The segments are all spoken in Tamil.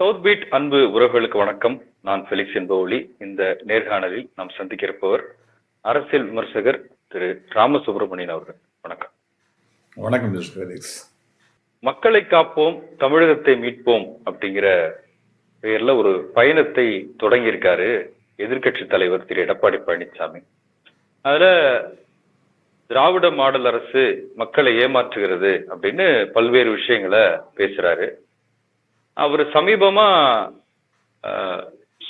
சவுத் பீட் அன்பு உறவுகளுக்கு வணக்கம். நான் ஃபெலிக்ஸ் என்பவொலி இந்த நேர்காணலில் நாம் சந்திக்க இருப்பவர் அரசியல் விமர்சகர் திரு ராமசுப்ரமணியன் அவர்கள். வணக்கம். வணக்கம் ஃபெலிக்ஸ் மக்களை காப்போம் தமிழகத்தை மீட்போம் அப்படிங்கிற பெயர்ல ஒரு பயணத்தை தொடங்கியிருக்காரு எதிர்க்கட்சி தலைவர் திரு எடப்பாடி பழனிசாமி அதுல திராவிட மாடல் அரசு மக்களை ஏமாற்றுகிறது அப்படின்னு பல்வேறு விஷயங்களை பேசுறாரு. அவர் சமீபமா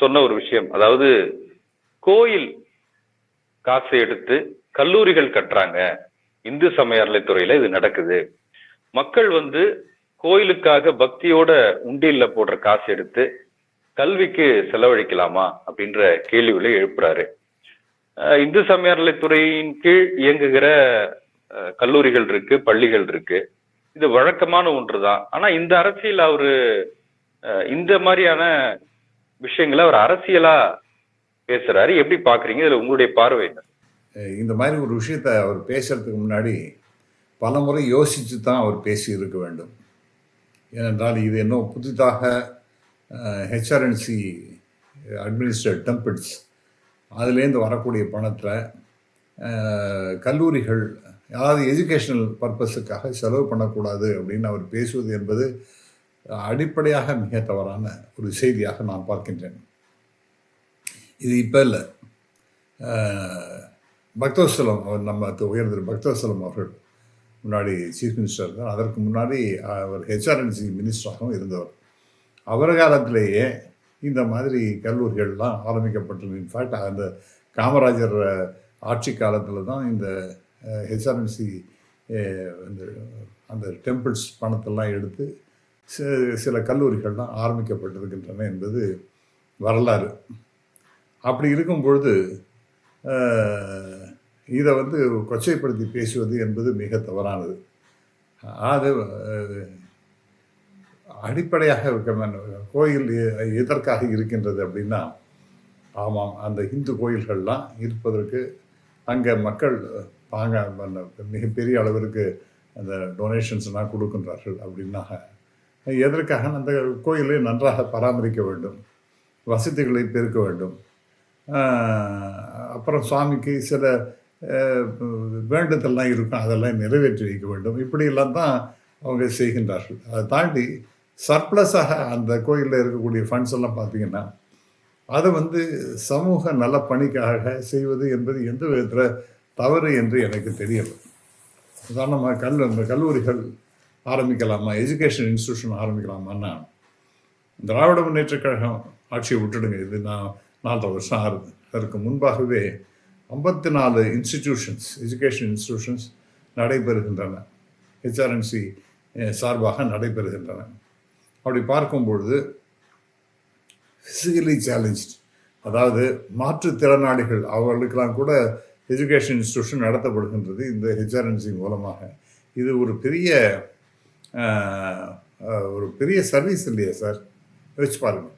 சொன்ன ஒரு விஷயம். அதாவது கோயில் காசு எடுத்து கல்லூரிகள் கட்டுறாங்க. இந்து சமய அறநிலைத்துறையில இது நடக்குது. மக்கள் வந்து கோயிலுக்காக பக்தியோட உண்டியல்ல போடுற காசு எடுத்து கல்விக்கு செலவழிக்கலாமா அப்படின்ற கேள்விகளை எழுப்புறாரு. இந்து சமய அறநிலைத்துறையின் கீழ் இயங்குகிற கல்லூரிகள் இருக்கு பள்ளிகள் இருக்கு. இது வழக்கமான ஒன்று தான் ஆனா இந்த அரசியல் அவரு இந்த மாதிரியான விஷயங்களை அவர் அரசியலா பேசுறாரு. எப்படி பாக்குறீங்க இதுல உங்களுடைய பார்வை என்ன? இந்த மாதிரி ஒரு விஷயத்த அவர் பேசுறதுக்கு முன்னாடி பல முறை யோசித்து தான் அவர் பேசி இருக்க வேண்டும். ஏனென்றால் இது என்ன புதிதாக ஹெச்ஆர்என்சி அட்மினிஸ்ட்ரேட் டெம்பிள்ஸ் அதுலேருந்து வரக்கூடிய பணத்தை கல்லூரிகள் அதாவது எஜுகேஷனல் பர்பஸுக்காக செலவு பண்ணக்கூடாது அப்படின்னு அவர் பேசுவது என்பது அடிப்படையாக மிக தவறான ஒரு செய்தியாக நான் பார்க்கின்றேன். இது இப்போ இல்லை. பக்தவசலம் நம்ம உயர்ந்த பக்தவசலம் அவர்கள் முன்னாடி சீஃப் மினிஸ்டர் இருந்தார். அதற்கு முன்னாடி அவர் ஹெச்ஆர்என்சி மினிஸ்டராகவும் இருந்தவர். அவர் காலத்திலேயே இந்த மாதிரி கல்லூரிகள்லாம் ஆரம்பிக்கப்பட்டது. இன்ஃபேக்ட் அந்த காமராஜர் ஆட்சி காலத்தில் தான் இந்த ஹெச்ஆர்என்சி அந்த அந்த டெம்பிள்ஸ் பணத்தெல்லாம் எடுத்து சி- சில கல்லூரிகள்லாம் ஆரம்பிக்கப்பட்டிருக்கின்றன என்பது வரலாறு. அப்படி இருக்கும் பொழுது இதை வந்து கொச்சைப்படுத்தி பேசுவது என்பது மிக தவறானது. அது அடிப்படையாக இருக்க கோயில் எதற்காக இருக்கின்றது அப்படின்னா ஆமாம் அந்த இந்து கோயில்கள்லாம் இருப்பதற்கு அங்கே மக்கள் தாங்க மிகப்பெரிய அளவிற்கு அந்த டொனேஷன்ஸ்லாம் கொடுக்கின்றார்கள் அப்படின்னாக எதற்காக அந்த கோயிலை நன்றாக பராமரிக்க வேண்டும்? வசதிகளை பெருக்க வேண்டும். அப்புறம் சுவாமிக்கு சில வேண்டுதல்லாம் இருக்கும். அதெல்லாம் நிறைவேற்றி வைக்க வேண்டும். இப்படியெல்லாம் தான் அவங்க செய்கின்றார்கள். அதை தாண்டி சர்ப்ளஸாக அந்த கோயிலில் இருக்கக்கூடிய ஃபண்ட்ஸ் எல்லாம் பார்த்தீங்கன்னா அதை வந்து சமூக நல பணிக்காக செய்வது என்பது எந்த விதத்தில் தவறு என்று எனக்கு தெரியலை. உதாரணமாக கல் இந்த கல்லூரிகள் ஆரம்பிக்கலாமா? எஜுகேஷன் இன்ஸ்டியூஷன் ஆரம்பிக்கலாமான்னா திராவிட முன்னேற்ற கழகம் ஆட்சியை விட்டுடுங்க. இது நான் நாலரை வருஷம் ஆறுது. அதற்கு முன்பாகவே ஐம்பத்தி நாலு இன்ஸ்டிடியூஷன்ஸ் எஜுகேஷன் இன்ஸ்டிடியூஷன்ஸ் நடைபெறுகின்றன ஹெச்ஆர்என்சி சார்பாக நடைபெறுகின்றன. அப்படி பார்க்கும்பொழுது ஃபிசிக்கலி சேலஞ்சு அதாவது மாற்றுத்திறனாளிகள் அவர்களுக்கெல்லாம் கூட எஜுகேஷன் இன்ஸ்டியூஷன் நடத்தப்படுகின்றது இந்த ஹெச்ஆர்என்சி மூலமாக. இது ஒரு பெரிய ஒரு பெரிய சர்வீஸ் இல்லையா சார்? யோசிச்சு பாருங்க.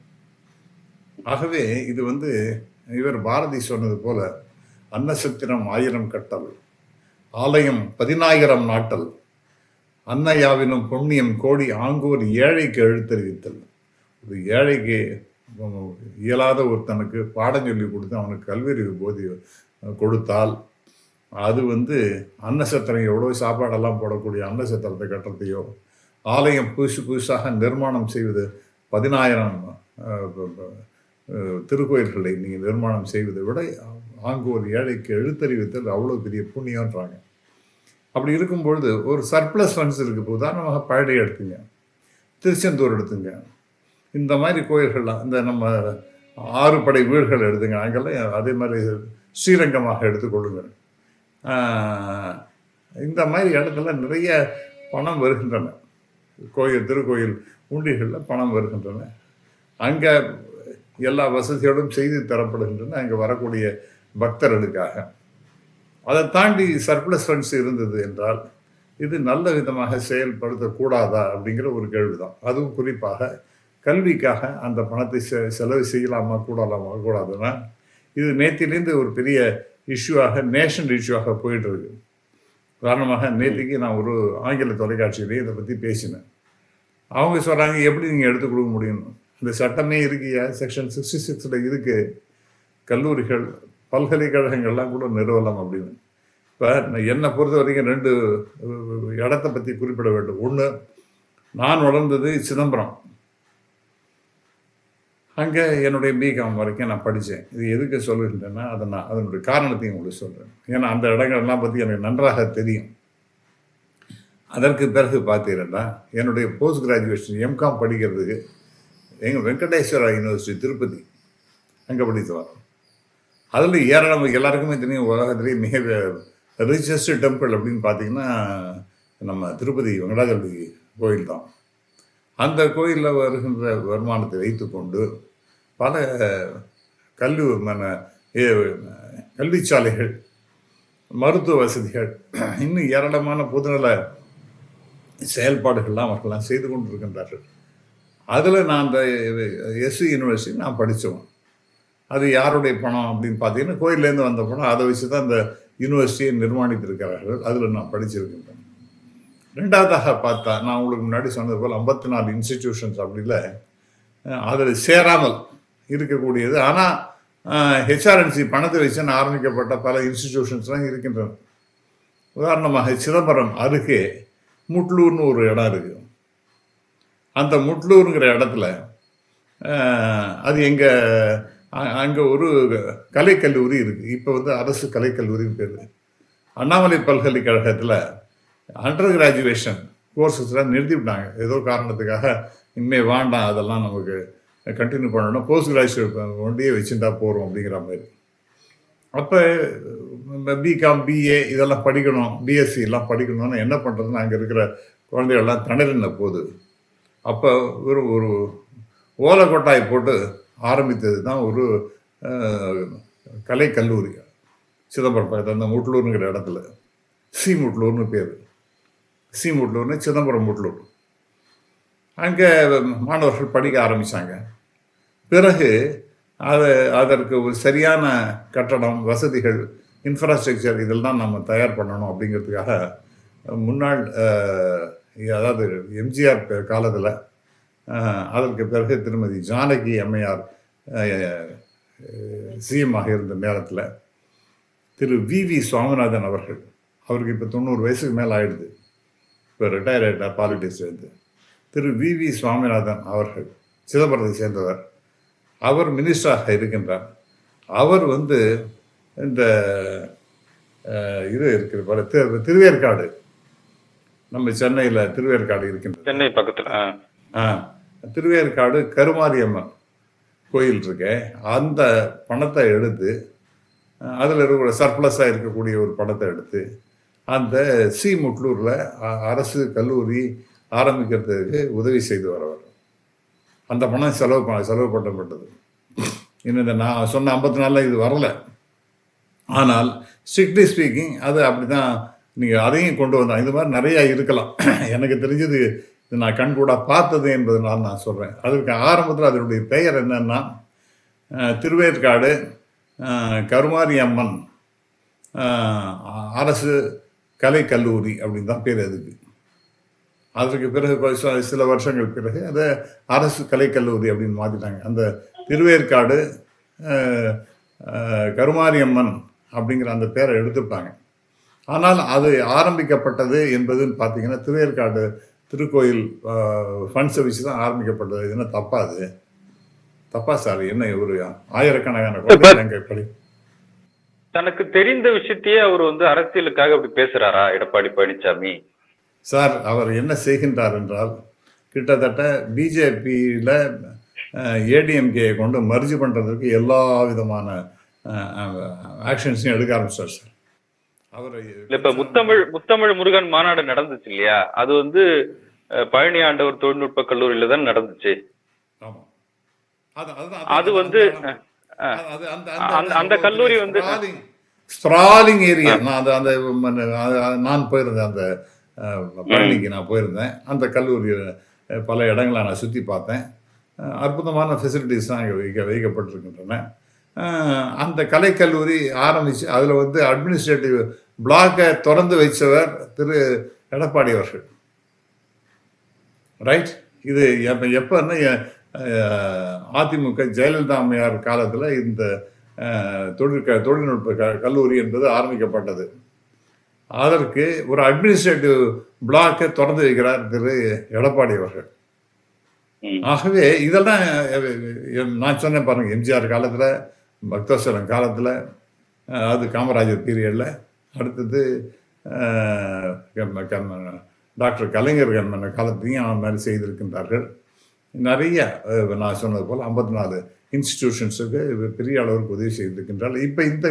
ஆகவே இது வந்து இவர் பாரதி சொன்னது போல அன்னசத்திரம் ஆயிரம் கட்டல் ஆலயம் பதினாயிரம் நாட்டல் அன்னையாவினும் புண்ணியம் கோடி ஆங்கூர் ஏழைக்கு எழுத்தறிவித்தல் ஒரு ஏழைக்கு இயலாத ஒருத்தனுக்கு பாடம் சொல்லி கொடுத்து அவனுக்கு கல்வியறிவு போதி கொடுத்தால் அது வந்து அன்னசத்திரம் எவ்வளோ சாப்பாடெல்லாம் போடக்கூடிய அன்னசத்திரத்தை கட்டுறதையோ ஆலயம் புதுசு புதுசாக நிர்மாணம் செய்வது பதினாயிரம் திருக்கோயில்களை நீங்கள் நிர்மாணம் செய்வதை விட ஆங்கோர் ஏழைக்கு எழுத்தறிவித்தல் அவ்வளோ பெரிய புண்ணியன்றாங்க அப்படி இருக்கும்பொழுது ஒரு சர்ப்ளஸ் ஃபண்ட்ஸ் இருக்குது. இப்போ உதாரணமாக பழனி எடுத்துங்க. திருச்செந்தூர் எடுத்துங்க. இந்த மாதிரி கோயில்கள்லாம் இந்த நம்ம ஆறு படை வீடுகள் எடுத்துங்க. அங்கெல்லாம் அதே மாதிரி ஸ்ரீரங்கமாக எடுத்துக்கொள்ளுங்கள். இந்த மாதிரி இடத்துல நிறைய பணம் வருகின்றன. கோயில் திருக்கோயில் உண்டிகளில் பணம் வருகின்றன. அங்கே எல்லா வசதிகளும் செய்து தரப்படுகின்றன. அங்கே வரக்கூடிய பக்தர்களுக்காக. அதை தாண்டி சர்ப்ளஸ் ஃபண்ட்ஸ் இருந்தது என்றால் இது நல்ல விதமாக செயல்படுத்தக்கூடாதா அப்படிங்கிற ஒரு கேள்விதான். அதுவும் குறிப்பாக கல்விக்காக அந்த பணத்தை செ செலவு செய்யலாமா கூடலாமா கூடாதுன்னா இது நேத்திலேருந்து ஒரு பெரிய இஷ்யூவாக நேஷனல் இஷ்யூவாக போயிட்டுருக்கு. உதாரணமாக நேற்றுக்கு நான் ஒரு ஆங்கில தொலைக்காட்சியிலே இதை பற்றி பேசினேன். அவங்க சொல்கிறாங்க எப்படி நீங்கள் எடுத்து கொடுக்க முடியும்? இந்த சட்டமே இருக்கியா செக்ஷன் சிக்ஸ்டி சிக்ஸில் இருக்குது கல்லூரிகள் பல்கலைக்கழகங்கள்லாம் கூட நிறுவலாம் அப்படின்னு. இப்போ என்னை பொறுத்த வரைக்கும் ரெண்டு இடத்த இடத்தை பற்றி குறிப்பிட வேண்டும். ஒன்று நான் வளர்ந்தது சிதம்பரம். அங்கே என்னுடைய பிகாம் வரைக்கும் நான் படித்தேன் இது எதுக்கு சொல்லுகின்றேன்னா அதை நான் அதனுடைய காரணத்தையும் உங்களுக்கு சொல்கிறேன் ஏன்னா அந்த இடங்கள்லாம் பற்றி எனக்கு நன்றாக தெரியும். அதற்கு பிறகு பார்த்தீங்கன்னா என்னுடைய போஸ்ட் கிராஜுவேஷன் எம்காம் படிக்கிறதுக்கு எங்கள் வெங்கடேஸ்வரா யூனிவர்சிட்டி திருப்பதி. அங்கே படித்து வரோம் அதில் ஏராளம் எல்லாருக்குமே தெரியும் உலகத்திலேயே மிக ரிச்சஸ்ட் டெம்பிள் அப்படின்னு பார்த்தீங்கன்னா நம்ம திருப்பதி வெங்கடாஜலபதி கோயில் தான் அந்த கோயிலில் வருகின்ற வருமானத்தை வைத்துக்கொண்டு பல கல்வி மன- ஏ- கல்விச்சாலைகள் மருத்துவ வசதிகள் இன்னும் ஏராளமான பொதுநல செயல்பாடுகள்லாம் அவர்கள்லாம் செய்து கொண்டிருக்கின்றார்கள். அதில் நான் அந்த எஸ்சி யூனிவர்சிட்டி நான் படித்தோம் அது யாருடைய பணம் அப்படின்னு பார்த்தீங்கன்னா கோயிலேருந்து வந்த பணம். அதை வச்சு தான் அந்த யூனிவர்சிட்டியை நிர்மாணித்திருக்கிறார்கள். அதில் நான் படிச்சிருக்கின்றேன். ரெண்டாவதாக பார்த்தா நான் உங்களுக்கு முன்னாடி சொன்னது போல் ஐம்பத்தி நாலு இன்ஸ்டிடியூஷன்ஸ் அப்படில அதில் சேராமல் இருக்கக்கூடியது. ஆனால் ஹெச்ஆர்என்சி பணத்தை வச்சு ஆரம்பிக்கப்பட்ட பல இன்ஸ்டிடியூஷன்ஸ்லாம் இருக்கின்றன. உதாரணமாக சிதம்பரம் அருகே முட்லூர்னு ஒரு இடம் இருக்குது அந்த முட்லூருங்கிற இடத்துல அது எங்கள் அங்கே ஒரு கலைக்கல்லூரி இருக்குது இப்போ வந்து அரசு கலைக்கல்லூரின்னு பேர். அண்ணாமலை பல்கலைக்கழகத்தில் அண்டர் கிராஜுவேஷன் கோர்சஸ்லாம் நிறுத்திவிட்டாங்க. ஏதோ காரணத்துக்காக இனிமேல் வேண்டாம் அதெல்லாம் நமக்கு கண்டினியூ பண்ணணும். போஸ்ட் கிராஜுவேட் ஒண்டியே வச்சுருந்தா போகிறோம் அப்படிங்கிற மாதிரி. அப்போ பிகாம் பிஏ இதெல்லாம் படிக்கணும் பிஎஸ்சி எல்லாம் படிக்கணும்னு என்ன பண்ணுறதுன்னு அங்கே இருக்கிற குழந்தைகள்லாம் திணறின போது அப்போ ஒரு ஒரு ஓலை கொட்டாய் போட்டு ஆரம்பித்தது தான் ஒரு கலை கலைக்கல்லூரி. சிதம்பரம் பக்கத்தில் அந்த முட்லூருங்கிற இடத்துல. சி முட்லூர்னு பேர். சீமுட்லூர்னு சிதம்பரம் முட்லூர் அங்கே மாணவர்கள் படிக்க ஆரம்பித்தாங்க பிறகு அது அதற்கு ஒரு சரியான கட்டடம் வசதிகள் இன்ஃப்ராஸ்ட்ரக்சர் இதெல்லாம் நம்ம தயார் பண்ணணும் அப்படிங்கிறதுக்காக முன்னாள் அதாவது எம்ஜிஆர் காலத்தில் அதற்கு பிறகு திருமதி ஜானகி அம்மையார் சிஎம்மாக இருந்த நேரத்தில் திரு வி வி சுவாமிநாதன் அவர்கள் அவருக்கு இப்போ தொண்ணூறு வயசுக்கு மேலே ஆயிடுது. இப்போ ரிட்டையர் ஆகிட்டார் பாலிட்டிக்ஸ்லேருந்து திரு வி. வி. சுவாமிநாதன் அவர்கள் சிதம்பரத்தை சேர்ந்தவர். அவர் மினிஸ்டராக இருக்கின்றார். அவர் வந்து இந்த இது இருக்கிற திரு திருவேற்காடு. நம்ம சென்னையில் திருவேற்காடு இருக்கின்றது. சென்னை பக்கத்துல ஆ. ஆ திருவேற்காடு கருமாரியம்மன் கோயில் இருக்கே. அந்த பணத்தை எடுத்து அதில் இருக்கிற சர்ப்ளஸாக இருக்கக்கூடிய ஒரு பணத்தை எடுத்து அந்த சி. முட்லூரில் அரசு கல்லூரி ஆரம்பிக்கிறதுக்கு உதவி செய்து வரவர். அந்த பணம் செலவு ப- செலவு பண்ணப்பட்டது இன்னும் இந்த நான் சொன்ன ஐம்பத்தி நாலில் இது வரல. ஆனால் ஸ்ட்ரிக்ட்லி ஸ்பீக்கிங் அது அப்படி தான் நீங்கள் அதையும் கொண்டு வந்தாங்க இது மாதிரி நிறையா இருக்கலாம். எனக்கு தெரிஞ்சது இது நான் கண்கூடா பார்த்தது என்பதனால் நான் சொல்கிறேன் அதற்கு ஆரம்பத்தில் அதனுடைய பெயர் என்னன்னா திருவேற்காடு கருமாரி அம்மன் அரசு அரசு கலைக்கல்லூரி அப்படின்னு தான் பேர் அதுக்கு. அதற்கு பிறகு சில- வருஷங்கள் பிறகு அதை அரசு கலைக்கல்லூரி அப்படின்னு மாற்றிட்டாங்க அந்த திருவேற்காடு கருமாரியம்மன் அப்படிங்கிற அந்த பேரை எடுத்துப்பாங்க ஆனால் அது ஆரம்பிக்கப்பட்டது என்பதுன்னு பார்த்தீங்கன்னா திருவேற்காடு திருக்கோயில் ஃபண்ட்ஸை வச்சு தான் ஆரம்பிக்கப்பட்டது. என்ன தப்பா அது? தப்பா சார் என்ன ஒரு ஆயிரக்கணக்கான குழந்தைகள் அங்கே படி தனக்கு தெரிந்த விஷயத்தையே அவர் வந்து அரசியலுக்காக அப்படி பேசுறாரா? எடப்பாடி பழனிசாமி. சார் அவர் என்ன செய்கின்றார் என்றால் கிட்டத்தட்ட பிஜேபியில் ஏடிஎம்கேயை கொண்டு மர்ஜ் பண்ணுறதுக்கு எல்லா விதமான ஆக்ஷன்ஸையும் எடுக்க ஆரம்பிச்சார் சார். அவர் இப்ப முத்தமிழ் முத்தமிழ் முருகன் மாநாடு நடந்துச்சு இல்லையா? அது வந்து பழனி ஆண்டவர் தொழில்நுட்ப கல்லூரியில தான் நடந்துச்சு. அது வந்து அந்த கல்லூரி வந்து ஸ்ப்ராலிங் ஏரியா நான் அந்த அந்த அது- நான் போயிருந்தேன் அந்த பழனிக்கு நான் போயிருந்தேன். அந்த கல்லூரியில் பல இடங்களை நான் சுற்றி பார்த்தேன். அற்புதமான ஃபெசிலிட்டிஸ் தான் அங்கே வைக்க வைக்கப்பட்டிருக்கின்றன. அந்த கலைக்கல்லூரி ஆரம்பித்து அதில் வந்து அட்மினிஸ்ட்ரேட்டிவ் பிளாக்கை திறந்து வைச்சவர் திரு எடப்பாடி அவர்கள். ரைட் இது எப்போ எப்போன்னா அதிமுக ஜெயலலிதா அம்மையார் காலத்தில் இந்த தொழிற்க தொழில்நுட்ப க கல்லூரி என்பது ஆரம்பிக்கப்பட்டது. அதற்கு ஒரு அட்மினிஸ்ட்ரேட்டிவ் பிளாக்கை திறந்து வைக்கிறார் திரு எடப்பாடி அவர்கள். ஆகவே இதெல்லாம் நான் சொன்னேன் பாருங்க எம்ஜிஆர் காலத்தில் பக்தேஸ்வரன் காலத்தில் அது காமராஜர் பீரியடில் அடுத்தது டாக்டர் கலைஞர் காலத்தையும் அந்த மாதிரி செய்திருக்கின்றார்கள். நிறைய நான் சொன்னது போல் ஐம்பத்தி நாலு இன்ஸ்டிடியூஷன்ஸுக்கு பெரிய அளவுக்கு உதவி செய்திருக்கின்றார்கள் இப்போ இந்த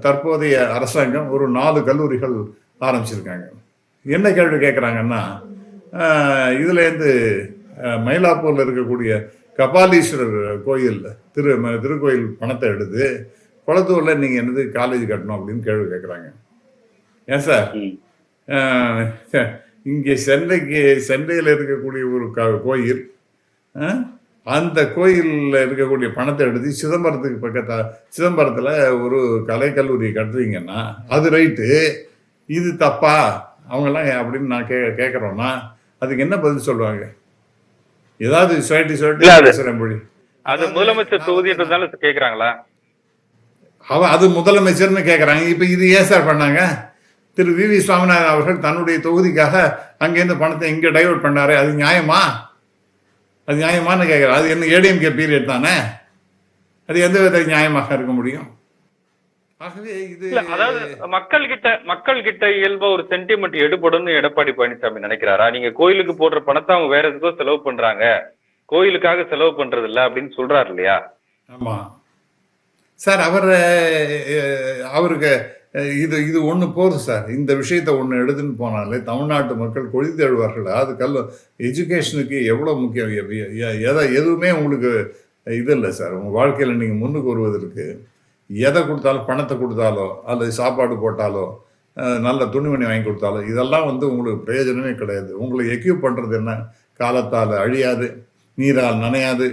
தற்போதைய அரசாங்கம் ஒரு நாலு கல்லூரிகள் ஆரம்பிச்சிருக்காங்க. என்ன கேள்வி கேட்குறாங்கன்னா இதுலேருந்து மயிலாப்பூரில் இருக்கக்கூடிய கபாலீஸ்வரர் கோயில் திரு திருக்கோயில் பணத்தை எடுத்து குளத்தூரில் நீங்கள் என்னது காலேஜ் கட்டணும் அப்படின்னு கேள்வி கேட்குறாங்க ஏன் சார்? இங்கே சென்னைக்கு சென்னையில் இருக்கக்கூடிய ஒரு க கோயில் அந்த கோயிலில் இருக்கக்கூடிய பணத்தை எடுத்து சிதம்பரத்துக்கு பக்கத்தா சிதம்பரத்தில் ஒரு கலைக்கல்லூரி கட்டுறீங்கன்னா அது ரைட்டு. இது தப்பா? அவங்கெல்லாம் அப்படின்னு நான் கே கேட்குறோன்னா அதுக்கு என்ன பதில் சொல்லுவாங்க? ஏதாவது சொசைட்டி அது- பேசுகிறேன் மொழி அது முதலமைச்சர் தொகுதின்றதுனால கேக்குறாங்களா? அவ அது முதலமைச்சர்னு கேட்குறாங்க இப்போ இது ஏன் சார் பண்ணாங்க? திரு வி வி சுவாமிநாதன் அவர்கள் தன்னுடைய தொகுதிக்காக அங்கேருந்து பணத்தை இங்கே டைவர்ட் பண்ணாரு அது நியாயமா? அது நியாயமான்னு கேட்குறேன் அது என்ன ஏடிஎம்கே பீரியட் தானே? அது எந்த வித நியாயமாக இருக்க முடியும்? ஆகவே இது இல்ல அதாவது மக்கள் கிட்ட மக்கள் கிட்ட இயல்பா ஒரு சென்டிமெண்ட் எடுபடும்னு எடப்பாடி பழனிசாமி நினைக்கிறாரா? நீங்க கோயிலுக்கு போடுற பணத்தை அவங்க வேற எதுக்கோ செலவு பண்றாங்க. கோயிலுக்காக செலவு பண்றது இல்ல அப்படின்னு சொல்றாரு இல்லையா? ஆமாம் சார் அவர் அவருக்கு இது இது ஒன்று போதும் சார். இந்த விஷயத்தை ஒன்று எடுத்துன்னு போனாலே தமிழ்நாட்டு மக்கள் கொழித்தெழுவார்கள் அது கல் எஜுகேஷனுக்கு எவ்வளோ முக்கியம்? எதை எதுவுமே உங்களுக்கு இது இல்லை சார். உங்கள் வாழ்க்கையில் நீங்கள் முன்னுக்கு வருவதற்கு எதை கொடுத்தாலும் பணத்தை கொடுத்தாலோ அல்லது சாப்பாடு போட்டாலோ நல்ல துணிமணி வாங்கி கொடுத்தாலோ இதெல்லாம் வந்து உங்களுக்கு பிரயோஜனமே கிடையாது. உங்களை எக்யூப் பண்ணுறது என்ன? காலத்தால் அழியாது நீரால் நனையாது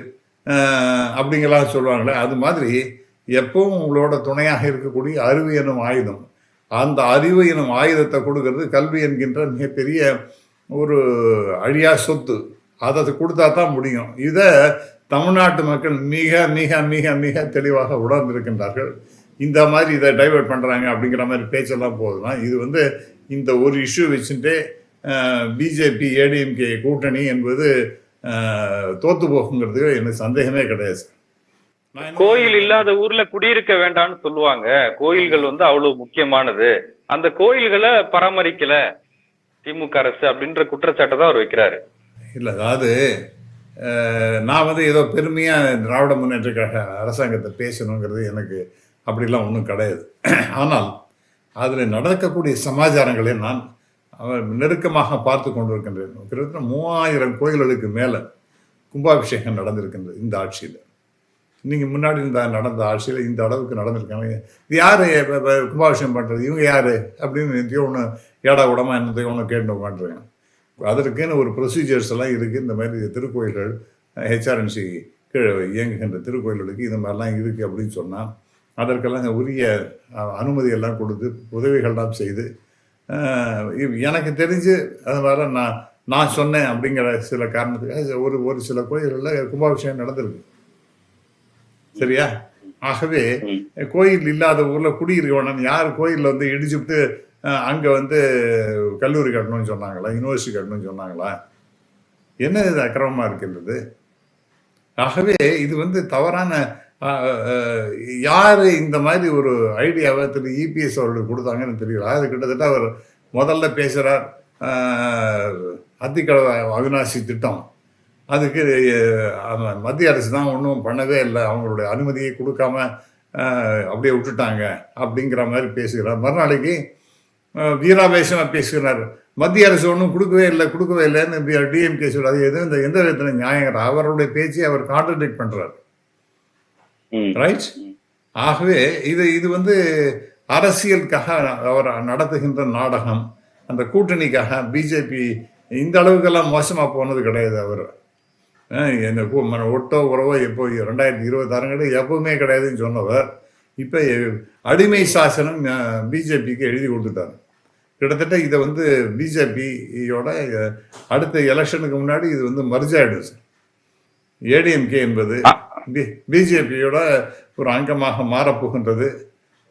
அப்படிங்கெல்லாம் அப்படிங்கலாம் சொல்லுவாங்களே அது மாதிரி எப்பவும் உங்களோட துணையாக இருக்கக்கூடிய அறிவு எனும் ஆயுதம். அந்த அறிவு எனும் ஆயுதத்தை கொடுக்கறது கல்வி என்கின்ற மிகப்பெரிய ஒரு அழியா சொத்து. அதை கொடுத்தா தான் முடியும். இதை தமிழ்நாட்டு மக்கள் மிக மிக மிக மிக தெளிவாக உணர்ந்திருக்கின்றார்கள். இந்த மாதிரி இதை டைவர்ட் பண்ணுறாங்க அப்படிங்கிற மாதிரி பேச்செல்லாம் போதுன்னா இது வந்து இந்த ஒரு இஷ்யூ வச்சுட்டு பிஜேபி ஏடிஎம்கே கூட்டணி என்பது அஹ், தோத்து போகுங்கிறது எனக்கு சந்தேகமே கிடையாது சார். கோயில் இல்லாத ஊர்ல குடியிருக்க வேண்டாம்னு சொல்லுவாங்க. கோயில்கள் வந்து அவ்வளவு முக்கியமானது. அந்த கோயில்களை பராமரிக்கல திமுக அரசு அப்படின்ற குற்றச்சாட்டை தான் அவர் வைக்கிறாரு. இல்லை அதாவது நான் வந்து ஏதோ பெருமையாக திராவிட முன்னேற்ற கழக அரசாங்கத்தை பேசணுங்கிறது எனக்கு அப்படிலாம் ஒன்றும் கிடையாது. ஆனால் அதில் நடக்கக்கூடிய சமாச்சாரங்களை நான் அவர் நெருக்கமாக பார்த்து கொண்டிருக்கின்றேன். கிட்டத்தட்ட மூவாயிரம் கோயில்களுக்கு மேலே கும்பாபிஷேகம் நடந்திருக்கின்றது இந்த ஆட்சியில். நீங்கள் முன்னாடி இருந்த நடந்த ஆட்சியில் இந்த அளவுக்கு நடந்திருக்காங்க. இது யார்? கும்பாபிஷேகம் பண்ணுறது இவங்க யார்? அப்படின்னு எந்தையோ ஒன்று ஏடா உடமா என்னத்தையோ ஒன்று கேட்டு உட்காந்துருக்கேன் அதற்குன்னு ஒரு ப்ரொசீஜர்ஸ் எல்லாம் இருக்குது இந்த மாதிரி திருக்கோயில்கள் ஹெச்ஆர்என்சி கீழே இயங்குகின்ற திருக்கோயில்களுக்கு இந்த மாதிரிலாம் இருக்குது அப்படின்னு சொன்னால் அதற்கெல்லாம் உரிய அனுமதியெல்லாம் அனுமதி எல்லாம் கொடுத்து உதவிகள்லாம் செய்து எனக்கு தெரிஞ்சு அது மாதிரி நான் நான் சொன்னேன் அப்படிங்கிற சில காரணத்துக்காக ஒரு ஒரு சில கோயில்களில் கும்பாபிஷேகம் நடந்திருக்கு. சரியா? ஆகவே கோயில் இல்லாத ஊர்ல குடியிருக்க வேணாம் யார் கோயில்ல வந்து இடிச்சுட்டு அங்க வந்து கல்லூரி கட்டணும்னு சொன்னாங்களா? யூனிவர்சிட்டி கட்டணும்னு சொன்னாங்களா? என்ன இது அக்கிரமமா இருக்கின்றது? ஆகவே இது வந்து தவறான யார் இந்த மாதிரி ஒரு ஐடியாவை திரு இபிஎஸ் அவர்களுக்கு கொடுத்தாங்கன்னு தெரியல. அது கிட்டத்தட்ட அவர் முதல்ல பேசுகிறார் அத்திக்கடவை அவினாசி திட்டம். அதுக்கு மத்திய அரசு தான் ஒன்றும் பண்ணவே இல்லை. அவங்களுடைய அனுமதியை கொடுக்காம அப்படியே விட்டுட்டாங்க அப்படிங்கிற மாதிரி பேசுகிறார். மறுநாளைக்கு வீராவேசமாக பேசுகிறார். மத்திய அரசு ஒன்றும் கொடுக்கவே இல்லை கொடுக்கவே இல்லைன்னு டிஎம்கே சொல்றாரு. அது எதுவும் இந்த எந்த விதத்தில் நியாயம் அவருடைய பேச்சை அவர் கான்ட்ரடிக்ட் பண்ணுறார். ரைட் ஆகவே இது இது வந்து அரசியலுக்காக அவர் நடத்துகின்ற நாடகம். அந்த கூட்டணிக்காக பிஜேபி இந்த அளவுக்கெல்லாம் மோசமாக போனது கிடையாது அவர். அஹ் இந்த கூ- ம- ஒட்டோ உறவோ எப்போ? ரெண்டாயிரத்தி இருபத்தாறுங்கிறது எப்பவுமே கிடையாதுன்னு சொன்னவர் இப்போ அடிமை சாசனம் பிஜேபிக்கு எழுதி கொடுத்துட்டார். கிட்டத்தட்ட இதை வந்து பிஜேபியோட அடுத்த எலெக்ஷனுக்கு முன்னாடி இது வந்து மர்ஜ் ஆயிடும் சார் ஏடிஎம்கே என்பது. பிஜேபியோட ஒரு அங்கமாக மாறப்போகின்றது.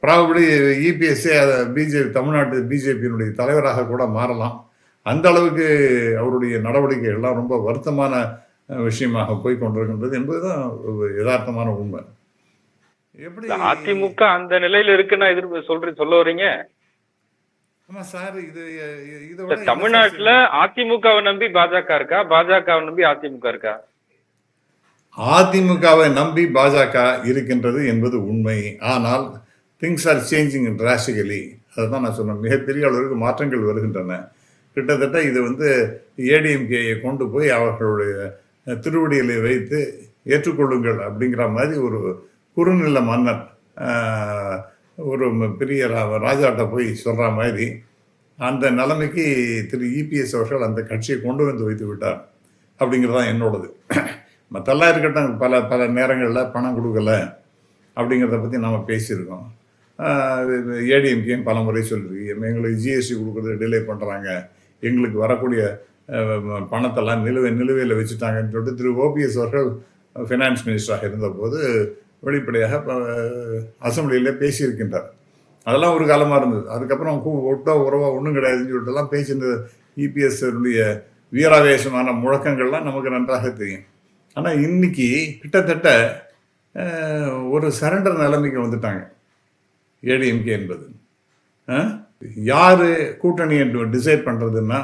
ப்ராபபிளி இபிஎஸ்ஏ பிஜேபி தமிழ்நாட்டு பிஜேபியினுடைய தலைவராக கூட மாறலாம். அந்த அளவுக்கு அவருடைய நடவடிக்கைகள்லாம் ரொம்ப வருத்தமான விஷயமாக போய் கொண்டிருக்கின்றது என்பதுதான் யதார்த்தமான உண்மை. எப்படி அதிமுக அந்த நிலையில இருக்குன்னா எதிர்ப்பு சொல்ற சொல்ல வர்றீங்க ஆமா சார் இது இதை தமிழ்நாட்டுல அதிமுகவை நம்பி பாஜக இருக்கா? பாஜகவை நம்பி அதிமுக இருக்கா? அதிமுகவை நம்பி பாஜக இருக்கின்றது என்பது உண்மை. ஆனால் திங்ஸ் ஆர் சேஞ்சிங் டிராஸ்டிகலி அதுதான் நான் சொன்னேன். மிகப்பெரிய அளவிற்கு மாற்றங்கள் வருகின்றன. கிட்டத்தட்ட இது வந்து ஏடிஎம்கேயை கொண்டு போய் அவர்களுடைய திருவடிகளை வைத்து ஏற்றுக்கொள்ளுங்கள் அப்படிங்கிற மாதிரி ஒரு குறுநில மன்னர் ஒரு பெரிய ரா- ராஜாட்ட போய் சொல்கிற மாதிரி அந்த நிலைமைக்கு திரு இபிஎஸ் அவர்கள் அந்த கட்சியை கொண்டு வந்து வைத்து விட்டார் அப்படிங்கிறது தான் என்னோடது. மற்றெல்லாம் இருக்கட்டும் பல பல நேரங்களில் பணம் கொடுக்கல அப்படிங்கிறத பற்றி நம்ம பேசியிருக்கோம். ஏடிஎம்கேயும் பல முறை சொல்லியிருக்கு. எங்களுக்கு ஜிஎஸ்டி கொடுக்குறது டிலே பண்ணுறாங்க எங்களுக்கு வரக்கூடிய பணத்தெல்லாம் நிலுவை நிலுவையில் வச்சுட்டாங்கன்னு சொல்லிட்டு திரு ஓபிஎஸ் அவர்கள் ஃபினான்ஸ் மினிஸ்டராக இருந்தபோது வெளிப்படையாக அசம்பிளியில் பேசியிருக்கின்றார். அதெல்லாம் ஒரு காலமாக இருந்தது. அதுக்கப்புறம் கூ ஒட்டோ உறவோ ஒன்றும் கிடையாதுன்னு சொல்லிட்டுலாம் பேசியிருந்த இபிஎஸ்னுடைய வீராவேசமான முழக்கங்கள்லாம் நமக்கு நன்றாக தெரியும். ஆனால் இன்னைக்கு கிட்டத்தட்ட ஒரு சரண்டர் நிலைமைக்கு வந்துட்டாங்க. ஏடிஎம்கே என்பது. யார் கூட்டணி என்று டிசைட் பண்ணுறதுன்னா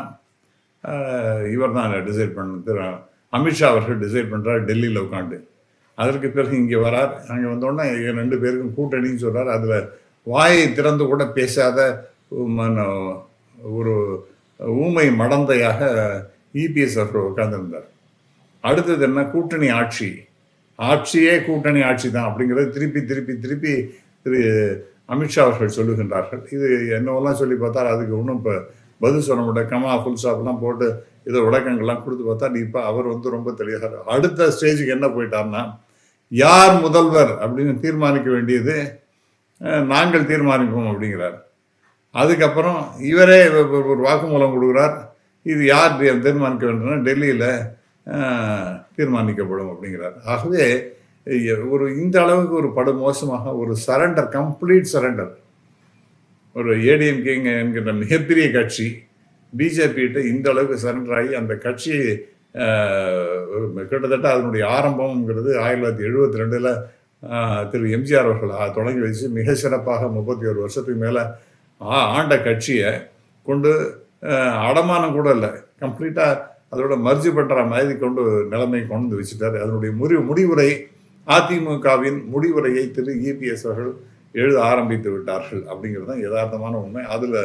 இவர் தான் டிசைட் பண்ணது. அமித்ஷா அவர்கள் டிசைட் பண்ணுறார் டெல்லியில் உட்காந்து அதற்கு பிறகு இங்கே வரார். அங்கே வந்தோடனே ரெண்டு பேருக்கும் கூட்டணின்னு சொல்கிறார் அதில் வாயை திறந்து கூட பேசாத ஒரு ஊமை மடந்தையாக இபிஎஸ் அவர்கள் உட்கார்ந்திருந்தார். அடுத்தது என்ன? கூட்டணி ஆட்சி. ஆட்சியே கூட்டணி ஆட்சி தான் அப்படிங்கிறது திருப்பி திருப்பி திருப்பி திரு அமித்ஷா அவர்கள் சொல்லுகின்றார்கள். இது என்னவெல்லாம் சொல்லி பார்த்தா அதுக்கு ஒன்றும் இப்போ பதில் சொல்ல மாட்டேன். கமா ஃபுல் ஸ்டாப்லாம் போட்டு இதை விளக்கங்கள்லாம் கொடுத்து பார்த்தா இப்போ அவர் வந்து ரொம்ப தெளிவாக அடுத்த ஸ்டேஜுக்கு என்ன போயிட்டார்னா யார் முதல்வர் அப்படின்னு தீர்மானிக்க வேண்டியது நாங்கள் தீர்மானிப்போம் அப்படிங்கிறார். அதுக்கப்புறம் இவரே ஒரு- ஒரு- வாக்குமூலம் கொடுக்குறார். இது யார் தீர்மானிக்க வேண்டும்னா டெல்லியில் தீர்மானிக்கப்படும் அப்படிங்கிறார். ஆகவே ஒரு இந்த அளவுக்கு ஒரு படு மோசமாக ஒரு சரண்டர் கம்ப்ளீட் சரண்டர் ஒரு ஏடிஎம்கேங்க என்கின்ற மிகப்பெரிய கட்சி பிஜேபிகிட்ட இந்த அளவுக்கு சரண்டர் ஆகி அந்த கட்சி கிட்டத்தட்ட அதனுடைய ஆரம்பம்ங்கிறது ஆயிரத்தி தொள்ளாயிரத்தி எழுபத்தி ரெண்டில் திரு எம்ஜிஆர் அவர்கள் தொடங்கி வச்சு மிக சிறப்பாக முப்பத்தி ஒரு வருஷத்துக்கு மேலே ஆண்ட கட்சியை கொண்டு அடமானம் கூட இல்லை. கம்ப்ளீட்டாக அதோட மர்ஜி பண்ணுற மாதிரி கொண்டு நிலைமை கொண்டு வச்சுட்டார். அதனுடைய முடி முடிவுரை அதிமுகவின் முடிவுரையை திரு இபிஎஸ் அவர்கள் எழுத ஆரம்பித்து விட்டார்கள் அப்படிங்கிறது தான் யதார்த்தமான உண்மை. அதில்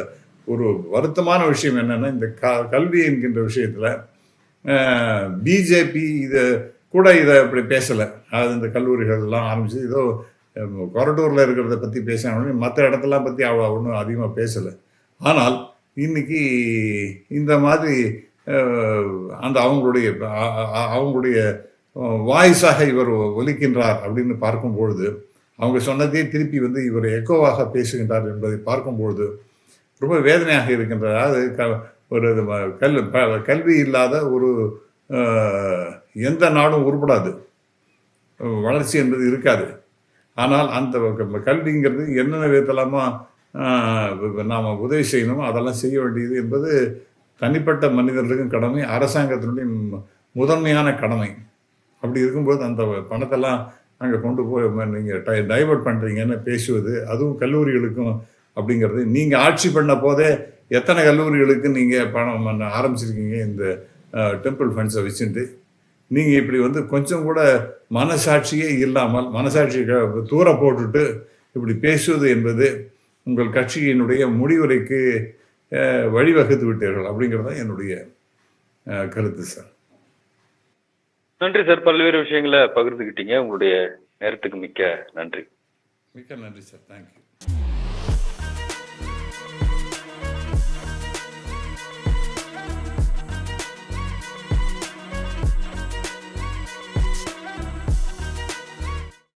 ஒரு வருத்தமான விஷயம் என்னென்னா இந்த க கல்வி என்கின்ற விஷயத்தில் பிஜேபி இதை கூட இதை இப்படி பேசலை. அது இந்த கல்லூரிகள்லாம் ஆரம்பிச்சு ஏதோ கொரட்டூரில் இருக்கிறத பற்றி பேசினாங்க மற்ற இடத்தெல்லாம் பற்றி அவ்வளோ ஒன்றும் அதிகமாக பேசலை. ஆனால் இன்னைக்கு இந்த மாதிரி அந்த அவங்களுடைய அவங்களுடைய வாய்ஸாக இவர் ஒலிக்கின்றார் அப்படின்னு பார்க்கும்பொழுது அவங்க சொன்னதே திருப்பி வந்து இவர் எக்கோவாக பேசுகின்றார் என்பதை பார்க்கும்பொழுது ரொம்ப வேதனையாக இருக்கின்றது அதாவது க ஒரு கல் ப- கல்வி இல்லாத ஒரு எந்த நாடும் உருப்படாது. வளர்ச்சி என்பது இருக்காது. ஆனால் அந்த க- கல்விங்கிறது என்னென்ன விதத்தலாமா நாம் உதவி செய்யணுமோ அதெல்லாம் செய்ய வேண்டியது என்பது தனிப்பட்ட மனிதர்களுக்கும் கடமை அரசாங்கத்தினுடைய முதன்மையான கடமை. அப்படி இருக்கும்போது அந்த பணத்தெல்லாம் அங்கே கொண்டு போய் நீங்கள் டை டைவர்ட் பண்ணுறீங்கன்னு பேசுவது அதுவும் கல்லூரிகளுக்கும் அப்படிங்கிறது. நீங்கள் ஆட்சி பண்ண போதே எத்தனை கல்லூரிகளுக்கு நீங்கள் பணம் பண்ண ஆரம்பிச்சிருக்கீங்க இந்த டெம்பிள் ஃபண்ட்ஸை வச்சுட்டு? நீங்கள் இப்படி வந்து கொஞ்சம் கூட மனசாட்சியே இல்லாமல் மனசாட்சியை தூர போட்டுட்டு இப்படி பேசுவது என்பது உங்கள் கட்சியினுடைய முடிவுரைக்கு வழிவகுத்து விட்டீர்கள் அப்படிங்கிறது தான் என்னுடைய கருத்து சார். நன்றி சார். பல்வேறு விஷயங்களை பகிர்ந்துக்கிட்டீங்க உங்களுடைய நேரத்துக்கு மிக்க நன்றி. மிக்க நன்றி சார். தேங்க்யூ